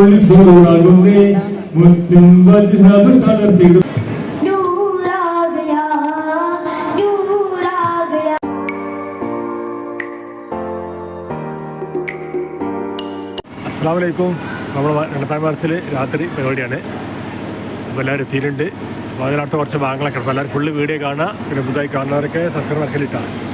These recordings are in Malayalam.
അസ്സാമലൈക്കും മുറ്റും വജ്ഹബ് തളർത്തിടും. നമ്മൾ നടത്താൻ മാർസിൽ രാത്രി പരിപാടിയാണ്. അപ്പോൾ എല്ലാവരും എത്തിയിട്ടുണ്ട്. അപ്പോൾ അതിനടുത്ത് കുറച്ച് ഭാഗങ്ങളൊക്കെ അപ്പോൾ എല്ലാവരും ഫുള്ള് വീഡിയോ കാണുക. പിന്നെ പുതുതായി കാണുന്നവരൊക്കെ സബ്സ്ക്രൈബ് ആക്കലിട്ടാണ്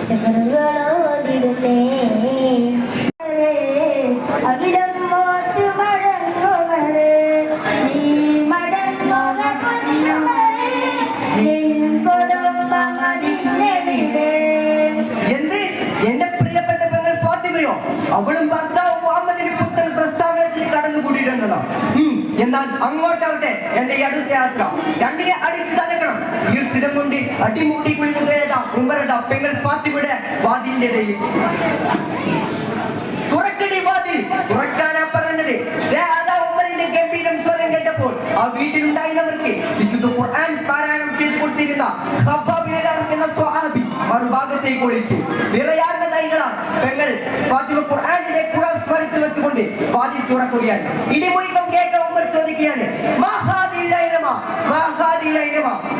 റബ്ബിൻ ശുക്രുകളോതിടുന്നേ അവിടം മോത്ത് മടങ്ങുമത് നീ മടങ്ങുക എന്ത്? എന്റെ പ്രിയപ്പെട്ട പെങ്ങൾ ഫാത്തിമയോ? അവളും ഭർത്താവും മുഹമ്മദിന് പുത്തൻ പ്രസ്താവനത്തിൽ കടന്നുകൂടിയിട്ടുണ്ടല്ലോ. ഉം, എന്നാൽ അങ്ങോട്ടാവട്ടെ എന്റെ അടുത്ത യാത്ര. രണ്ടിനെ അടിച്ചു തലക്കണം ഈ സ്ഥിരം കൊണ്ട് അടിമൂടി കുളിമുകേത ഉമ്മരത പെങ്ങൾ ഫാത്തിമയുടെ വാതിലിന്റെ ഇടയിൽ. തുറക്കടി വാതിൽ. തുറക്കാനാ പറഞ്ഞത്. ഉമ്മറിന്റെ ഗംഭീരം സ്വരം കേട്ടപ്പോൾ ആ വീട്ടിലുണ്ടായിരുന്നവർക്ക് വിശുദ്ധ ഖുർആൻ പാരായണം ചെയ്തു കൊടുത്തിരുന്ന എന്ന സ്വഹാബി മറുഭാഗത്തേക്ക് ഒളിച്ചു. നിറയാർന്ന കൈകളാൽ പെങ്ങൾ ഫാത്തിമ ഖുർആനിലെ ഖുർആൻ സ്മരിച്ചു വെച്ചുകൊണ്ട് വാതിൽ തുറക്കുകയാണ്. ഇടിമുയക്കം കേൾക്ക ഉമ്മർ ചോദിക്കുകയാണ് മഹാദില്ലൈനമ മഹാദില്ലൈനമ എന്താണ്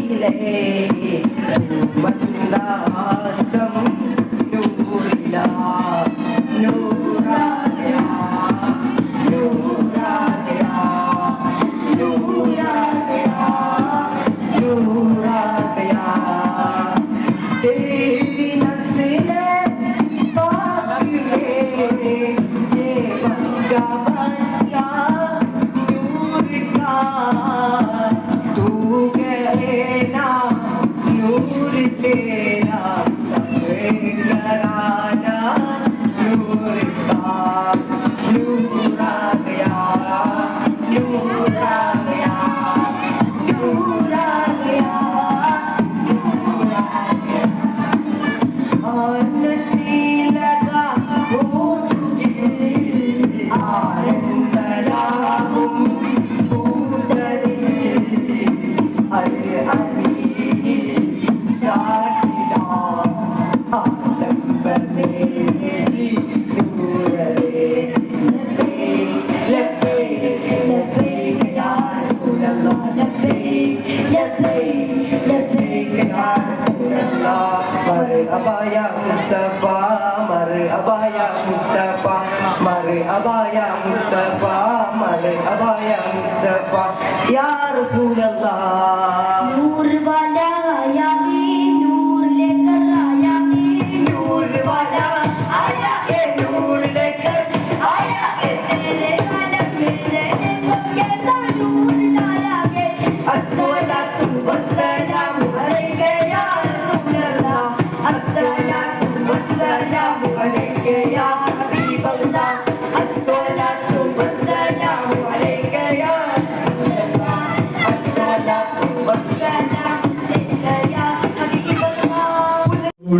be God.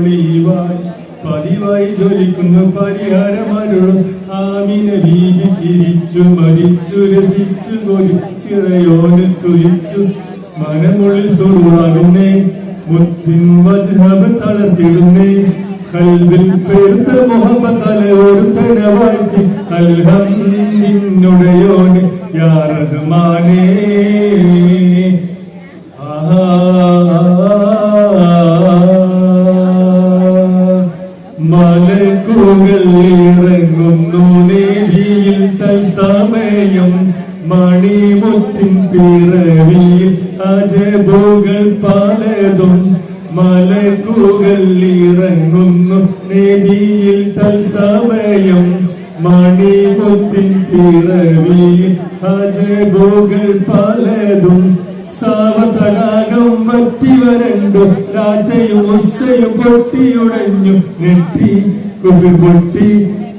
തെളിവായി പതിവായി ജ്വലിക്കുന്നു പരിഹാരമരുളും. ആമിന വീതി ചിരിച്ചു മടിച്ചു രസിച്ചു കൊതി ചിറയോനിൽ സ്തുതിച്ചു. മനമുള്ളിൽ സുറുറാകുന്നേ മുത്തിൻ വജ്ഹബ് തളർത്തിടുന്നേ. കൽവിൽ പെരുത്ത മുഹബത്തല ഒരുത്തന വാഴ്ത്തി. അൽഹം നിന്നുടയോന് യാ റഹ്മാനേ. ആഹാ. ഇറങ്ങുന്നു നേവിയിൽ തത്സമയം മണിമുത്തിൻ പിറവിയിൽ അജബുകൾ പലതും സാവതടാകം വറ്റി വരണ്ടു രാത്രിയും ഉസ്സയും പൊട്ടിയുടഞ്ഞു നെട്ടി കുഫിർ പൊട്ടി.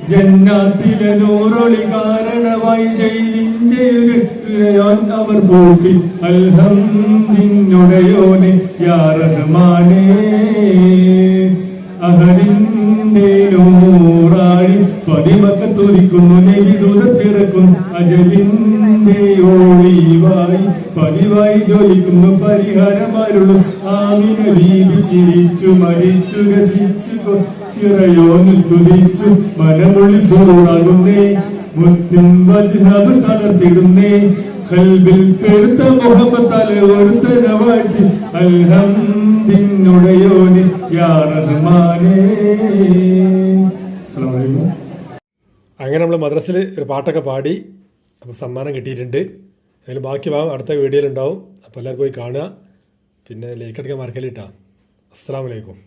ജന്നാത്തിലെ നൂറൊളി കാരണമായി ജയിലിന്റെ ഒരു ഇരയോൻ അവർ പൂട്ടി. അൽഹംദിനുടയോനെ യാ റഹ്മാനേ. അഹദിന്റെ നൂറാഴി പതിമക്ക തുതിക്കുന്നു പിറക്കും. അജബിന്റെ ഓളിവായി പതിവായി ജോലിക്കുന്നു പരിഹാരമാരുള്ളൂ ആമിന വീതി ചിരിച്ചു മരിച്ചു രസിച്ചു ചിറയോന്ന് സ്തുതിച്ചു. മനമുള്ളി സുറുവാകുന്നേ മുത്തും തളർത്തിടുന്നേ. കൽബിൽ പെരുത്ത മുഹമ്മത്താലെ ഒരുത്തന വാഴ്ത്തി. അൽഹംദിനുടയോന് യാ റഹ്മാനേ. അങ്ങനെ നമ്മൾ മദ്രസിൽ ഒരു പാട്ടൊക്കെ പാടി അപ്പോൾ സമ്മാനം കിട്ടിയിട്ടുണ്ട്. അതിൽ ബാക്കി ഭാഗം അടുത്ത വീഡിയോയിലുണ്ടാവും. അപ്പോൾ എല്ലാവരും പോയി കാണുക. പിന്നെ ലൈക്ക് അടിക്കാൻ മറക്കല്ലിട്ടാ. അസ്സാം വലൈക്കും